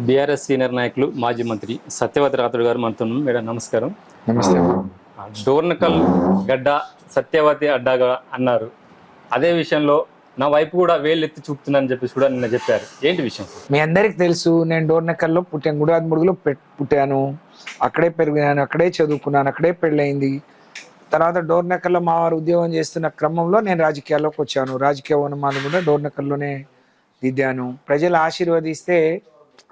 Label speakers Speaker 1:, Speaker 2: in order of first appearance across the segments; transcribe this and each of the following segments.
Speaker 1: BRS senior నాయకులు మాజీ మంత్రి సత్యవతి రాథోడ్ గారు మనతో. మేడం నమస్కారం.
Speaker 2: నమస్తే
Speaker 1: డోర్నకల్ గడ్డ సత్యవతి అడ్డాగా అన్నారు. అదే విషయంలో నా వైపు కూడా వేలు ఎత్తి చూపుతున్నానని చెప్పేసి కూడా నిన్న చెప్పారు. ఏంటి విషయం?
Speaker 2: మీ అందరికి తెలుసు నేను డోర్నకల్లో పుట్టాను. గుడాద్ముడుగులో పుట్టాను. అక్కడే పెరిగినాను అక్కడే చదువుకున్నాను అక్కడే పెళ్ళయింది. తర్వాత డోర్నకల్లో మా వారు ఉద్యోగం చేస్తున్న క్రమంలో నేను రాజకీయాల్లోకి వచ్చాను. రాజకీయ వనమాలు కూడా డోర్నకల్లోనే దిద్దాను. ప్రజలు ఆశీర్వదిస్తే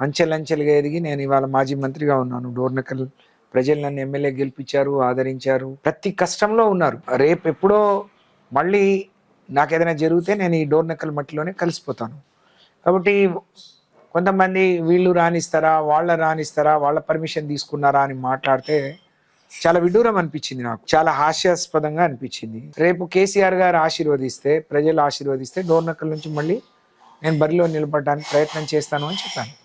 Speaker 2: అంచెలంచెలుగా ఎదిగి నేను ఇవాళ మాజీ మంత్రిగా ఉన్నాను. డోర్నకల్ ప్రజలు నన్ను ఎమ్మెల్యే గెలిపించారు ఆదరించారు. ప్రతి కష్టంలో ఉన్నారు. రేపు ఎప్పుడో మళ్ళీ నాకు ఏదైనా జరిగితే నేను ఈ డోర్నకల్ మట్టిలోనే కలిసిపోతాను. కాబట్టి కొంతమంది వీళ్ళు రాణిస్తారా వాళ్ళ రాణిస్తారా వాళ్ళ పర్మిషన్ తీసుకున్నారా అని మాట్లాడితే చాలా విడూరం అనిపించింది నాకు. చాలా హాస్యాస్పదంగా అనిపించింది. రేపు కేసీఆర్ గారు ఆశీర్వదిస్తే ప్రజలు ఆశీర్వదిస్తే డోర్నకల్ నుంచి మళ్ళీ నేను బరిలో నిలబడడానికి ప్రయత్నం చేస్తాను అని చెప్పాను.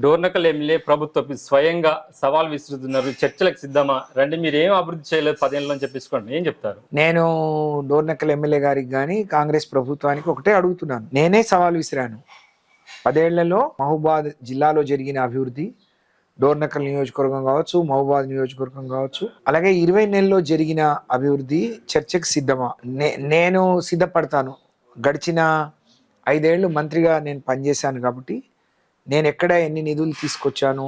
Speaker 1: డోర్నకల్ ఎమ్మెల్యే ప్రభుత్వ స్వయంగా సవాల్ విసురుతున్నారు. చర్చలకు సిద్ధమా? రండి మీరు ఏం అభివృద్ధి చేయలేదు పదేళ్ళు అని చెప్పేసుకోండి. ఏం చెప్తారు?
Speaker 2: నేను డోర్నకల్ ఎమ్మెల్యే గారికి కానీ కాంగ్రెస్ ప్రభుత్వానికి ఒకటే అడుగుతున్నాను. నేనే సవాల్ విసిరాను. పదేళ్ళలో మహబూబాద్ జిల్లాలో జరిగిన అభివృద్ధి డోర్నకల్ నియోజకవర్గం కావచ్చు మహబూబాద్ నియోజకవర్గం కావచ్చు అలాగే ఇరవై నెలల్లో జరిగిన అభివృద్ధి చర్చకు సిద్ధమా? నే నేను సిద్ధపడతాను. గడిచిన ఐదేళ్ళు మంత్రిగా నేను పనిచేశాను కాబట్టి నేను ఎక్కడ ఎన్ని నిధులు తీసుకొచ్చాను?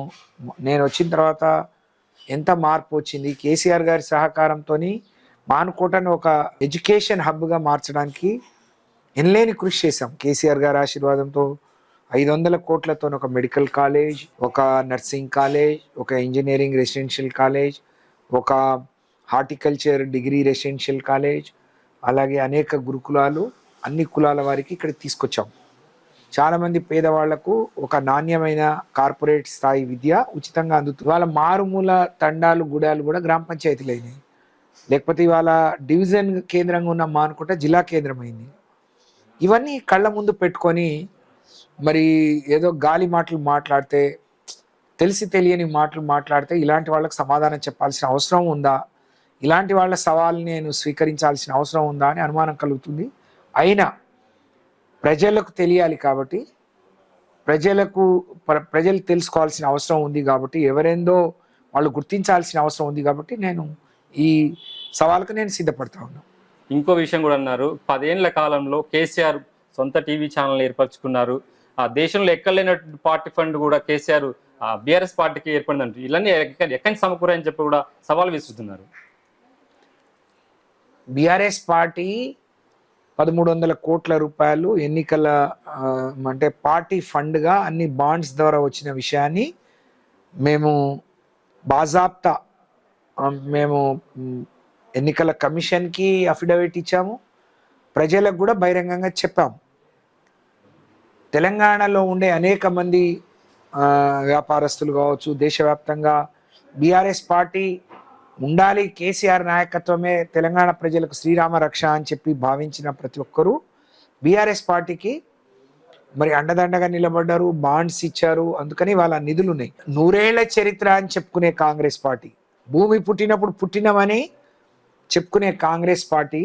Speaker 2: నేను వచ్చిన తర్వాత ఎంత మార్పు వచ్చింది? కేసీఆర్ గారి సహకారంతో మానుకోటను ఒక ఎడ్యుకేషన్ హబ్గా మార్చడానికి ఎనలేని కృషి చేశాం. కేసీఆర్ గారి ఆశీర్వాదంతో ఐదు వందల కోట్లతో ఒక మెడికల్ కాలేజ్ ఒక నర్సింగ్ కాలేజ్ ఒక ఇంజనీరింగ్ రెసిడెన్షియల్ కాలేజ్ ఒక హార్టికల్చర్ డిగ్రీ రెసిడెన్షియల్ కాలేజ్ అలాగే అనేక గురుకులాలు అన్ని కులాల వారికి ఇక్కడ తీసుకొచ్చాం. చాలామంది పేదవాళ్ళకు ఒక నాణ్యమైన కార్పొరేట్ స్థాయి విద్య ఉచితంగా అందుతుంది వాళ్ళ మారుమూల తండాలు గుడాలు కూడా గ్రామ పంచాయతీలు అయినాయి. లేకపోతే ఇవాళ డివిజన్ కేంద్రంగా ఉన్న మా అనుకుంటే జిల్లా కేంద్రం అయింది ఇవన్నీ కళ్ళ ముందు పెట్టుకొని మరి ఏదో గాలి మాటలు మాట్లాడితే తెలిసి తెలియని మాటలు మాట్లాడితే ఇలాంటి వాళ్ళకి సమాధానం చెప్పాల్సిన అవసరం ఉందా? ఇలాంటి వాళ్ళ సవాల్ని నేను స్వీకరించాల్సిన అవసరం ఉందా అని అనుమానం కలుగుతుంది. అయినా ప్రజలకు తెలియాలి కాబట్టి ప్రజలకు ప్ర- ప్రజలు తెలుసుకోవాల్సిన అవసరం ఉంది కాబట్టి ఎవరేందో వాళ్ళు గుర్తించాల్సిన అవసరం ఉంది కాబట్టి నేను ఈ సవాల్కు నేను సిద్ధపడతా ఉన్నాను
Speaker 1: ఇంకో విషయం కూడా అన్నారు. పదేళ్ళ కాలంలో కేసీఆర్ సొంత టీవీ ఛానల్ ఏర్పరచుకున్నారు. ఆ దేశంలో ఎక్కలేనటువంటి పార్టీ ఫండ్ కూడా కేసీఆర్ బీఆర్ఎస్ పార్టీకి ఏర్పడిందంట. ఇలానే ఎక్క- ఎక్కడి సమకూరని చెప్పి కూడా సవాల్ విసురుతున్నారు.
Speaker 2: బీఆర్ఎస్ పార్టీ పదమూడు వందల కోట్ల రూపాయలు ఎన్నికల అంటే పార్టీ ఫండ్గా అన్ని బాండ్స్ ద్వారా వచ్చిన విషయాన్ని మేము బాజాప్తా మేము ఎన్నికల కమిషన్కి అఫిడవిట్ ఇచ్చాము. ప్రజలకు కూడా బహిరంగంగా చెప్పాము. తెలంగాణలో ఉండే అనేక మంది వ్యాపారస్తులు కావచ్చు దేశవ్యాప్తంగా బీఆర్ఎస్ పార్టీ ఉండాలి. కేసీఆర్ నాయకత్వమే తెలంగాణ ప్రజలకు శ్రీరామ రక్ష అని చెప్పి భావించిన ప్రతి ఒక్కరూ బీఆర్ఎస్ పార్టీకి మరి అండదండగా నిలబడ్డారు బాండ్స్ ఇచ్చారు. అందుకని వాళ్ళ నిధులు ఉన్నాయి. నూరేళ్ళ చరిత్ర అని చెప్పుకునే కాంగ్రెస్ పార్టీ. భూమి పుట్టినప్పుడు పుట్టినమని చెప్పుకునే కాంగ్రెస్ పార్టీ.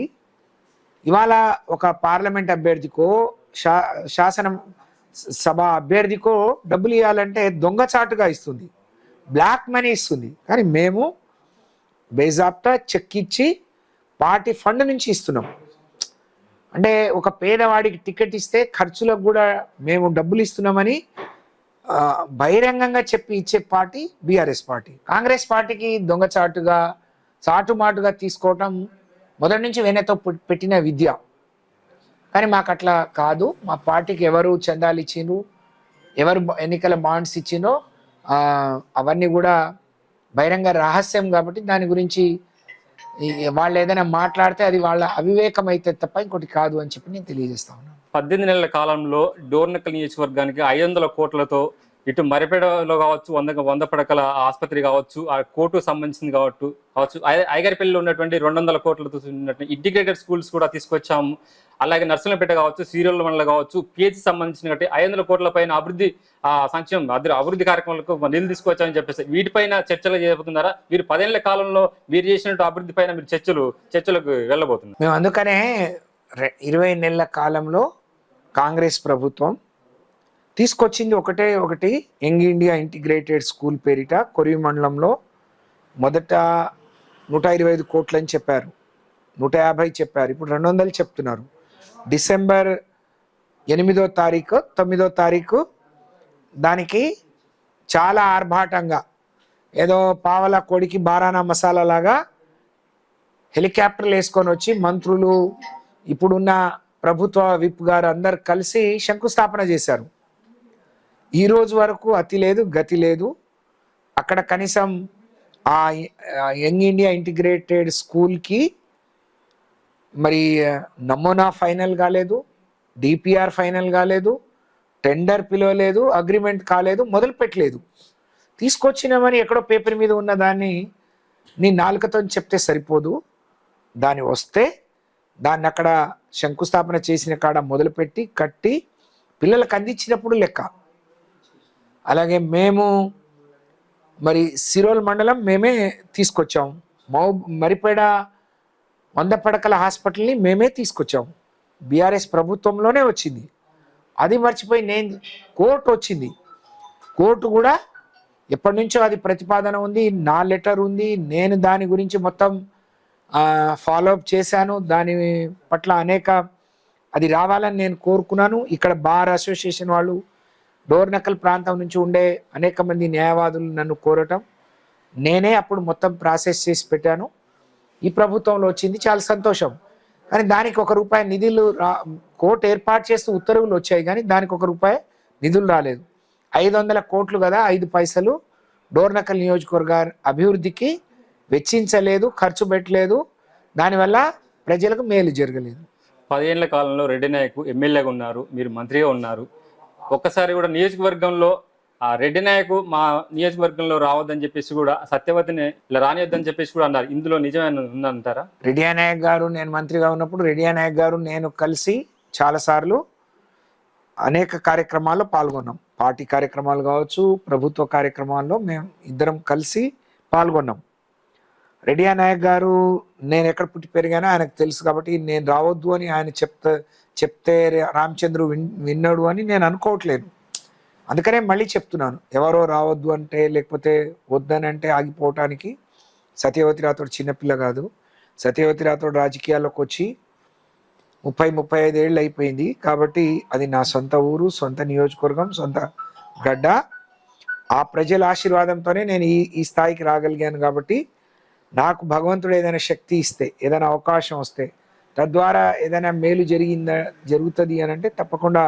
Speaker 2: ఇవాళ ఒక పార్లమెంట్ అభ్యర్థికో శా శాసనం సభ అభ్యర్థికో డబ్బులు ఇవ్వాలంటే దొంగచాటుగా ఇస్తుంది. బ్లాక్ మనీ ఇస్తుంది. కానీ మేము బేజాప్తా చెక్ ఇచ్చి పార్టీ ఫండ్ నుంచి ఇస్తున్నాం. అంటే ఒక పేదవాడికి టికెట్ ఇస్తే ఖర్చులకు కూడా మేము డబ్బులు ఇస్తున్నామని బహిరంగంగా చెప్పి ఇచ్చే పార్టీ బీఆర్ఎస్ పార్టీ. కాంగ్రెస్ పార్టీకి దొంగచాటుగా చాటుమాటుగా తీసుకోవటం మొదటి నుంచి వెనతో పెట్టిన విద్య. కానీ మాకు అట్లా కాదు. మా పార్టీకి ఎవరు చందాలు ఇచ్చిండ్రు ఎవరు ఎన్నికల బాండ్స్ ఇచ్చిందో అవన్నీ కూడా బహిరంగ రహస్యం కాబట్టి దాని గురించి వాళ్ళు ఏదైనా మాట్లాడితే అది వాళ్ళ అవివేకం అయితే తప్ప ఇంకోటి కాదు అని చెప్పి నేను తెలియజేస్తా ఉన్నాను.
Speaker 1: పద్దెనిమిది నెలల కాలంలో డోర్నకల్ నియోజకవర్గానికి ఐదు వందల కోట్లతో ఇటు మరిపేడలో కావచ్చు వంద వంద పడకల ఆసుపత్రి కావచ్చు ఆ కోర్టు సంబంధించింది కావచ్చు కావచ్చు. ఐ- ఉన్నటువంటి రెండు వందల కోట్లతో ఉన్నటువంటి ఇంటిగ్రేటెడ్ స్కూల్స్ కూడా తీసుకొచ్చాము. అలాగే నర్సులపేట కావచ్చు సీరియల్ మండలం కావచ్చు పిహెచ్ సంబంధించిన ఐదు వందల కోట్ల పైన అభివృద్ధి ఆ సంక్షేమం అభివృద్ధి అభివృద్ధి కార్యక్రమాలకు నిధులు తీసుకొచ్చామని చెప్పేసి వీటిపైన చర్చలు చేయబోతున్నారా మీరు పదేళ్ళ కాలంలో మీరు చేసినట్టు అభివృద్ధి పైన మీరు చర్చలు చర్చలకు వెళ్ళబోతున్నారు.
Speaker 2: మేము అందుకనే రె- ఇరవై నెలల కాలంలో కాంగ్రెస్ ప్రభుత్వం తీసుకొచ్చింది ఒకటే ఒకటి యంగ్ ఇండియా ఇంటిగ్రేటెడ్ స్కూల్ పేరిట కొరివి మండలంలో మొదట నూట ఇరవై ఐదు కోట్లని చెప్పారు. నూట యాభై చెప్పారు. ఇప్పుడు రెండు వందలు చెప్తున్నారు. డిసెంబర్ ఎనిమిదో తారీఖు తొమ్మిదో తారీఖు దానికి చాలా ఆర్భాటంగా ఏదో పావల కొడికి బారానా మసాలా లాగా హెలికాప్టర్లు వేసుకొని వచ్చి మంత్రులు ఇప్పుడున్న ప్రభుత్వ విప్ గారు అందరు కలిసి శంకుస్థాపన చేశారు. ఈరోజు వరకు అతి లేదు గతి లేదు. అక్కడ కనీసం ఆ యంగ్ ఇండియా ఇంటిగ్రేటెడ్ స్కూల్కి మరి నమూనా ఫైనల్ కాలేదు డిపిఆర్ ఫైనల్ కాలేదు టెండర్ పిలవలేదు అగ్రిమెంట్ కాలేదు మొదలు పెట్టలేదు. తీసుకొచ్చినామని ఎక్కడో పేపర్ మీద ఉన్న దాన్ని నీ నాలుకతో చెప్తే సరిపోదు. దాని వస్తే దాన్ని అక్కడ శంకుస్థాపన చేసిన కాడ మొదలుపెట్టి కట్టి పిల్లలకు అందించినప్పుడు లెక్క. అలాగే మేము మరి సిరోల్ మండలం మేమే తీసుకొచ్చాం. మౌ మరిపేడ వంద పడకల హాస్పిటల్ని మేమే తీసుకొచ్చాం బీఆర్ఎస్ ప్రభుత్వంలోనే వచ్చింది. అది మర్చిపోయి నేను కోర్టు వచ్చింది. కోర్టు కూడా ఎప్పటి నుంచో అది ప్రతిపాదన ఉంది. నా లెటర్ ఉంది. నేను దాని గురించి మొత్తం ఫాలోఅప్ చేశాను. దాని పట్ల అనేక అది రావాలని నేను కోరుకున్నాను. ఇక్కడ బార్ అసోసియేషన్ వాళ్ళు డోర్నకల్ ప్రాంతం నుంచి ఉండే అనేక మంది న్యాయవాదులు నన్ను కోరటం. నేనే అప్పుడు మొత్తం ప్రాసెస్ చేసి పెట్టాను. ఈ ప్రభుత్వంలో వచ్చింది. చాలా సంతోషం. కానీ దానికి ఒక రూపాయి నిధులు రా కోర్టు ఏర్పాటు చేస్తూ ఉత్తర్వులు వచ్చాయి కానీ దానికి ఒక రూపాయి నిధులు రాలేదు. ఐదు వందల కోట్లు కదా ఐదు పైసలు డోర్నకల్ నియోజకవర్గ అభివృద్ధికి వెచ్చించలేదు ఖర్చు పెట్టలేదు. దానివల్ల ప్రజలకు మేలు జరగలేదు.
Speaker 1: పదేళ్ళ కాలంలో రెడ్డి నాయక్ ఎమ్మెల్యేగా ఉన్నారు మీరు మంత్రిగా ఉన్నారు. ఒక్కసారి కూడా నియోజకవర్గంలో ఆ రెడ్డి నాయకు మా నియోజకవర్గంలో రావద్దని చెప్పేసి కూడా సత్యవతిని ఇలా రానియొద్దని చెప్పేసి కూడా అన్నారు. ఇందులో నిజమైన ఉందంటారా?
Speaker 2: రెడ్డి నాయక్ గారు నేను మంత్రిగా ఉన్నప్పుడు రెడ్డి నాయక్ గారు నేను కలిసి చాలాసార్లు అనేక కార్యక్రమాల్లో పాల్గొన్నాం. పార్టీ కార్యక్రమాలు కావచ్చు ప్రభుత్వ కార్యక్రమాల్లో మేము ఇద్దరం కలిసి పాల్గొన్నాం. రెడ్డియా నాయక్ గారు నేను ఎక్కడ పుట్టి పెరిగానో ఆయనకు తెలుసు కాబట్టి నేను రావద్దు అని ఆయన చెప్తే చెప్తే రామచంద్రు విన్ విన్నాడు అని నేను అనుకోవట్లేదు. అందుకనే మళ్ళీ చెప్తున్నాను ఎవరో రావద్దు అంటే లేకపోతే వద్దని అంటే ఆగిపోవటానికి సత్యవతి రాథోడ్ చిన్నపిల్ల కాదు. సత్యవతి రాథోడ్ రాజకీయాల్లోకి వచ్చి ముప్పై ముప్పై ఐదు ఏళ్ళు అయిపోయింది. కాబట్టి అది నా సొంత ఊరు సొంత నియోజకవర్గం సొంత గడ్డ. ఆ ప్రజల ఆశీర్వాదంతోనే నేను ఈ ఈ స్థాయికి రాగలిగాను కాబట్టి నాకు భగవంతుడు ఏదైనా శక్తి ఇస్తే ఏదైనా అవకాశం వస్తే తద్వారా ఏదైనా మేలు జరిగిందా జరుగుతుంది అని అంటే తప్పకుండా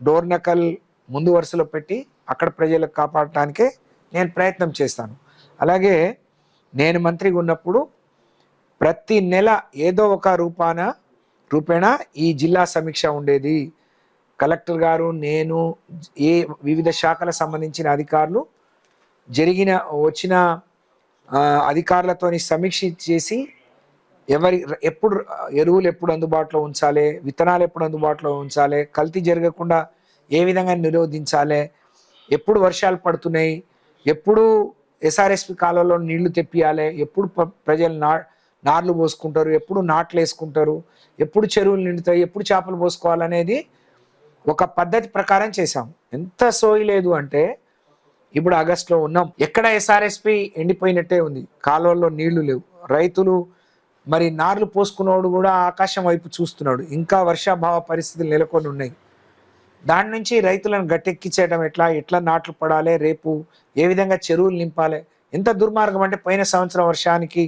Speaker 2: డోర్నకల్ ముందు వరుసలో పెట్టి అక్కడ ప్రజలకు కాపాడటానికే నేను ప్రయత్నం చేస్తాను. అలాగే నేను మంత్రిగా ఉన్నప్పుడు ప్రతి నెల ఏదో ఒక రూపాన రూపేణ ఈ జిల్లా సమీక్ష ఉండేది. కలెక్టర్ గారు నేను ఏ వివిధ శాఖలకు సంబంధించిన అధికారులు జరిగిన వచ్చిన అధికారులతోని సమీక్ష చేసి ఎవరి ఎప్పుడు ఎరువులు ఎప్పుడు అందుబాటులో ఉంచాలి విత్తనాలు ఎప్పుడు అందుబాటులో ఉంచాలి కల్తీ జరగకుండా ఏ విధంగా నిరోధించాలి? ఎప్పుడు వర్షాలు పడుతున్నాయి? ఎప్పుడు ఎస్ఆర్ఎస్పి కాలంలో నీళ్ళు తెప్పియాలి? ఎప్పుడు ప్రజలు నా నార్లు పోసుకుంటారు? ఎప్పుడు నాట్లు వేసుకుంటారు? ఎప్పుడు చెరువులు నిండుతాయి? ఎప్పుడు చేపలు పోసుకోవాలనేది ఒక పద్ధతి ప్రకారం చేశాం. ఎంత సోయి లేదు అంటే ఇప్పుడు ఆగస్టులో ఉన్నాం. ఎక్కడ ఎస్ఆర్ఎస్పి ఎండిపోయినట్టే ఉంది. కాలువల్లో నీళ్ళు లేవు. రైతులు మరి నార్లు పోసుకున్నవాడు కూడా ఆకాశం వైపు చూస్తున్నాడు. ఇంకా వర్షాభావ పరిస్థితులు నెలకొని ఉన్నాయి. దాని నుంచి రైతులను గట్టెక్కించడం ఎట్లా? ఎట్లా నాట్లు పడాలి? రేపు ఏ విధంగా చెరువులు నింపాలి? ఎంత దుర్మార్గం అంటే పోయిన సంవత్సరం వర్షానికి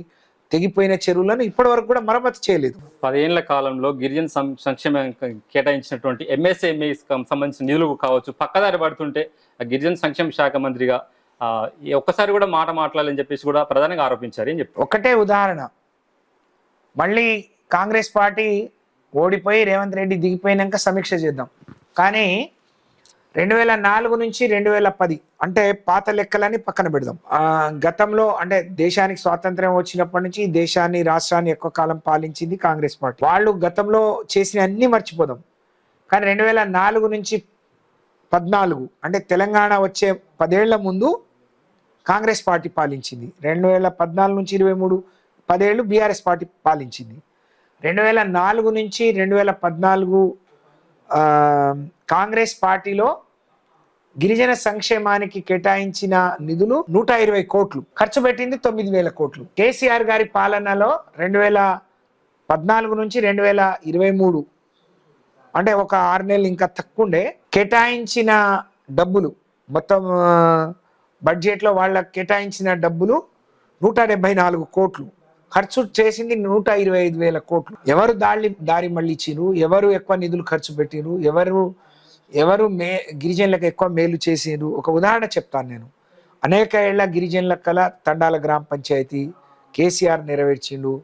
Speaker 2: తెగిపోయిన చెరువులను ఇప్పటి వరకు కూడా మరమ్మతు చేయలేదు.
Speaker 1: పదేళ్ళ కాలంలో గిరిజన సంక్షేమం కేటాయించినటువంటి ఎంఎస్ఎంఈ సంబంధించిన నిధులు కావచ్చు పక్కదారి పడుతుంటే ఆ గిరిజన సంక్షేమ శాఖ మంత్రిగా ఒక్కసారి కూడా మాట మాట్లాడాలని చెప్పేసి కూడా ప్రధానంగా ఆరోపించారు ఏం చెప్తారు
Speaker 2: ఒకటే ఉదాహరణ. మళ్ళీ కాంగ్రెస్ పార్టీ ఓడిపోయి రేవంత్ రెడ్డి దిగిపోయినాక సమీక్ష చేద్దాం. కానీ రెండు వేల నాలుగు నుంచి రెండు వేల పది అంటే పాత లెక్కలని పక్కన పెడదాం. గతంలో అంటే దేశానికి స్వాతంత్ర్యం వచ్చినప్పటి నుంచి దేశాన్ని రాష్ట్రాన్ని ఎక్కువ కాలం పాలించింది కాంగ్రెస్ పార్టీ. వాళ్ళు గతంలో చేసిన అన్ని మర్చిపోదాం. కానీ రెండు వేల నాలుగు నుంచి పద్నాలుగు అంటే తెలంగాణ వచ్చే పదేళ్ళ ముందు కాంగ్రెస్ పార్టీ పాలించింది. రెండు వేల పద్నాలుగు నుంచి ఇరవై మూడు పదేళ్ళు బీఆర్ఎస్ పార్టీ పాలించింది. రెండు వేల నాలుగు నుంచి రెండు వేల పద్నాలుగు కాంగ్రెస్ పార్టీలో గిరిజన సంక్షేమానికి కేటాయించిన నిధులు నూట ఇరవై కోట్లు. ఖర్చు పెట్టింది తొమ్మిది వేల కోట్లు. కేసీఆర్ గారి పాలనలో రెండు వేల పద్నాలుగు నుంచి రెండు వేల ఇరవై మూడు అంటే ఒక ఆరు నెలలు ఇంకా తక్కువండే కేటాయించిన డబ్బులు మొత్తం బడ్జెట్లో వాళ్ళకి కేటాయించిన డబ్బులు నూట డెబ్బై నాలుగు కోట్లు. ఖర్చు చేసింది నూట ఇరవై ఐదు వేల కోట్లు. ఎవరు దారి దారి మళ్ళించిరు ఎవరు ఎక్కువ నిధులు ఖర్చు పెట్టిరు ఎవరు ఎవరు మే గిరిజనులకు ఎక్కువ మేలు చేసిరు ఒక ఉదాహరణ చెప్తాను నేను. అనేక ఏళ్ళ గిరిజనుల కల తండాల గ్రామ పంచాయతీ కేసీఆర్ నెరవేర్చిండు.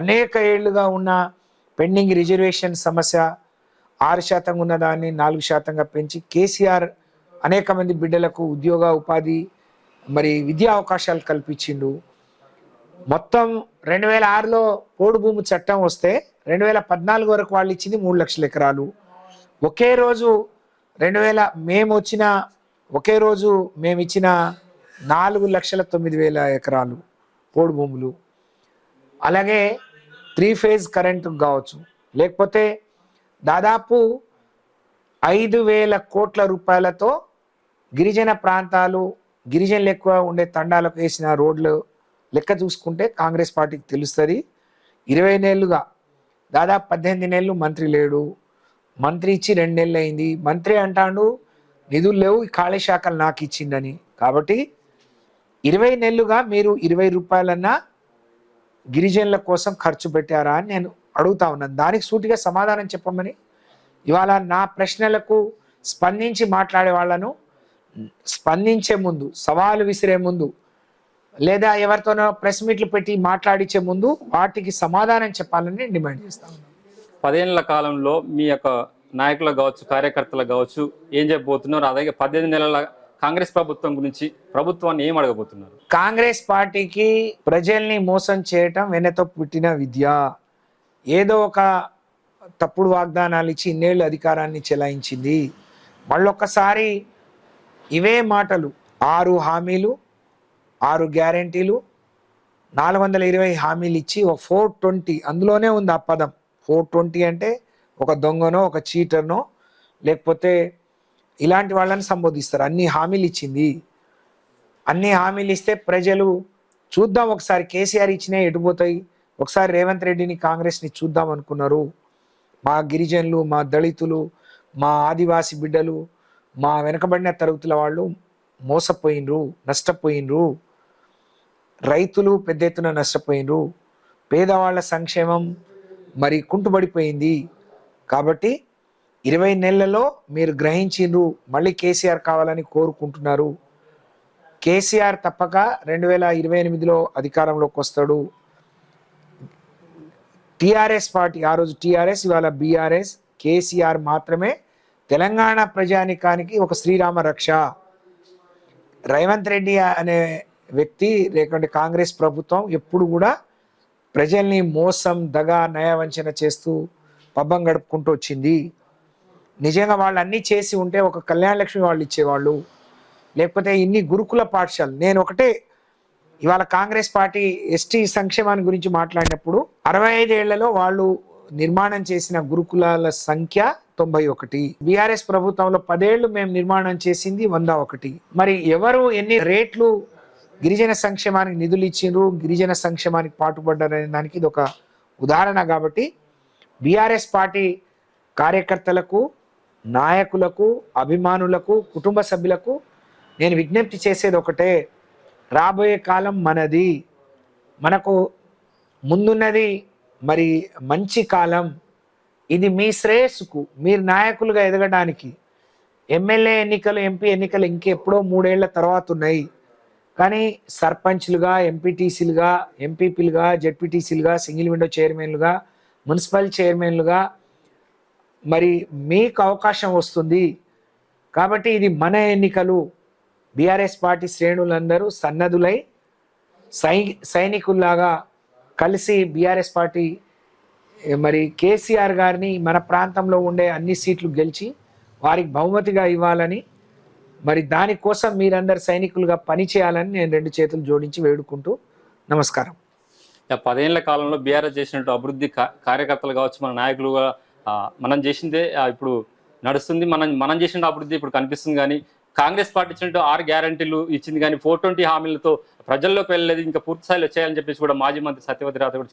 Speaker 2: అనేక ఏళ్ళుగా ఉన్న పెండింగ్ రిజర్వేషన్ సమస్య ఆరు శాతం ఉన్న దాన్ని నాలుగు శాతంగా పెంచి కేసీఆర్ అనేక మంది బిడ్డలకు ఉద్యోగ ఉపాధి మరి విద్యా అవకాశాలు కల్పించిండు. మొత్తం రెండు వేల ఆరులో పోడు భూమి చట్టం వస్తే రెండు వేల పద్నాలుగు వరకు వాళ్ళు ఇచ్చింది మూడు లక్షల ఎకరాలు. ఒకే రోజు రెండు వేల మేము వచ్చిన ఒకే రోజు మేము ఇచ్చిన నాలుగు లక్షల తొమ్మిది వేల ఎకరాలు పోడు భూములు అలాగే త్రీ ఫేజ్ కరెంటు కావచ్చు. లేకపోతే దాదాపు ఐదు వేల కోట్ల రూపాయలతో గిరిజన ప్రాంతాలు గిరిజనులు ఎక్కువ ఉండే తండాలకు వేసిన రోడ్లు లెక్క చూసుకుంటే కాంగ్రెస్ పార్టీకి తెలుస్తుంది. ఇరవై నెలలుగా దాదాపు పద్దెనిమిది నెలలు మంత్రి లేడు. మంత్రి ఇచ్చి రెండు నెలలు అయింది. మంత్రి అంటాడు నిధులు లేవు ఈ ఖాళీ శాఖలు నాకు ఇచ్చిందని. కాబట్టి ఇరవై నెలలుగా మీరు ఇరవై రూపాయలన్నా గిరిజనుల కోసం ఖర్చు పెట్టారా అని నేను అడుగుతా ఉన్నాను. దానికి సూటిగా సమాధానం చెప్పమని. ఇవాళ నా ప్రశ్నలకు స్పందించి మాట్లాడే వాళ్ళను స్పందించే ముందు సవాలు విసిరే ముందు లేదా ఎవరితోనో ప్రెస్ మీట్లు పెట్టి మాట్లాడించే ముందు వాటికి సమాధానం చెప్పాలని డిమాండ్ చేస్తాను
Speaker 1: పదేళ్ళ కాలంలో మీ యొక్క నాయకులు కావచ్చు కార్యకర్తలు కావచ్చు ఏం చెప్పబోతున్నారు అలాగే పద్దెనిమిది నెలల కాంగ్రెస్ ప్రభుత్వం గురించి ప్రభుత్వాన్ని ఏం అడగబోతున్నారు?
Speaker 2: కాంగ్రెస్ పార్టీకి ప్రజల్ని మోసం చేయటం వెనతో పుట్టిన విద్య. ఏదో ఒక తప్పుడు వాగ్దానాలు ఇచ్చి ఇన్నేళ్ళు అధికారాన్ని చెలాయించింది. మళ్ళొక్కసారి ఇవే మాటలు. ఆరు హామీలు ఆరు గ్యారంటీలు నాలుగు వందల ఇరవై హామీలు ఇచ్చి ఒక ఫోర్ ట్వంటీ. అందులోనే ఉంది ఆ పదం. ఫోర్ ట్వంటీ అంటే ఒక దొంగనో ఒక చీటర్నో లేకపోతే ఇలాంటి వాళ్ళని సంబోధిస్తారు. అన్ని హామీలు ఇచ్చింది అన్ని హామీలు ఇస్తే ప్రజలు చూద్దాం ఒకసారి కేసీఆర్ ఇచ్చినా ఎటుపోతాయి ఒకసారి రేవంత్ రెడ్డిని కాంగ్రెస్ని చూద్దాం అనుకున్నారు. మా గిరిజనులు మా దళితులు మా ఆదివాసి బిడ్డలు మా వెనకబడిన తరగతుల వాళ్ళు మోసపోయినరు నష్టపోయినరు. రైతులు పెద్ద ఎత్తున నష్టపోయినరు. పేదవాళ్ళ సంక్షేమం మరి కుంటుబడిపోయింది. కాబట్టి ఇరవై నెలలలో మీరు గ్రహించిండ్రు మళ్ళీ కేసీఆర్ కావాలని కోరుకుంటున్నారు. కేసీఆర్ తప్పక రెండు వేల ఇరవై ఎనిమిదిలో అధికారంలోకి వస్తాడు. టీఆర్ఎస్ పార్టీ ఆ రోజు టీఆర్ఎస్ ఇవాళ బీఆర్ఎస్ కేసీఆర్ మాత్రమే తెలంగాణ ప్రజానికానికి ఒక శ్రీరామ రక్ష. రేవంత్ రెడ్డి అనే వ్యక్తి లేకుంటే కాంగ్రెస్ ప్రభుత్వం ఎప్పుడు కూడా ప్రజల్ని మోసం దగ నయవంచన చేస్తూ పబ్బం గడుపుకుంటూ వచ్చింది. నిజంగా వాళ్ళు అన్నీ చేసి ఉంటే ఒక కళ్యాణలక్ష్మి వాళ్ళు ఇచ్చేవాళ్ళు. లేకపోతే ఇన్ని గురుకుల పాఠశాలలు. నేను ఒకటే ఇవాళ కాంగ్రెస్ పార్టీ ఎస్టీ సంక్షేమాన్ని గురించి మాట్లాడినప్పుడు అరవై ఐదేళ్ళలో వాళ్ళు నిర్మాణం చేసిన గురుకులాల సంఖ్య తొంభై ఒకటి. బీఆర్ఎస్ ప్రభుత్వంలో పదేళ్ళు మేము నిర్మాణం చేసింది వంద ఒకటి. మరి ఎవరు ఎన్ని రేట్లు గిరిజన సంక్షేమానికి నిధులు ఇచ్చిండ్రు గిరిజన సంక్షేమానికి పాటుపడ్డారనే దానికి ఇది ఒక ఉదాహరణ కాబట్టి బీఆర్ఎస్ పార్టీ కార్యకర్తలకు నాయకులకు అభిమానులకు కుటుంబ సభ్యులకు నేను విజ్ఞప్తి చేసేది ఒకటే రాబోయే కాలం మనది. మనకు ముందున్నది మరి మంచి కాలం. ఇది మీ శ్రేయస్సుకు మీరు నాయకులుగా ఎదగడానికి. ఎమ్మెల్యే ఎన్నికలు ఎంపీ ఎన్నికలు ఇంకెప్పుడో మూడేళ్ళ తర్వాత ఉన్నాయి. కానీ సర్పంచ్లుగా ఎంపీటీసీలుగా ఎంపీపీలుగా జెడ్పీటీసీలుగా సింగిల్ విండో చైర్మన్లుగా మున్సిపల్ చైర్మన్లుగా మరి మీకు అవకాశం వస్తుంది. కాబట్టి ఇది మన ఎన్నికలు. బీఆర్ఎస్ పార్టీ శ్రేణులందరూ సన్నదులై సై సైనికుల్లాగా కలిసి బీఆర్ఎస్ పార్టీ మరి కేసీఆర్ గారిని మన ప్రాంతంలో ఉండే అన్ని సీట్లు గెలిచి వారికి బహుమతిగా ఇవ్వాలని మరి దానికోసం మీరందరు సైనికులుగా పనిచేయాలని నేను రెండు చేతులు జోడించి వేడుకుంటూ నమస్కారం.
Speaker 1: పదేళ్ళ కాలంలో బీఆర్ఎస్ చేసినట్టు అభివృద్ధి కార్యకర్తలు కావచ్చు మన నాయకులుగా మనం చేసిందే ఇప్పుడు నడుస్తుంది మనం మనం చేసిన అభివృద్ధి ఇప్పుడు కనిపిస్తుంది కానీ కాంగ్రెస్ పార్టీ ఇచ్చినట్టు ఆరు గ్యారంటీలు ఇచ్చింది కానీ ఫోర్ ట్వంటీ హామీలతో ప్రజల్లోకి వెళ్ళలేదు ఇంకా పూర్తి స్థాయిలో చేయాలని చెప్పేసి కూడా మాజీ మంత్రి సత్యవతి రాథ కూడా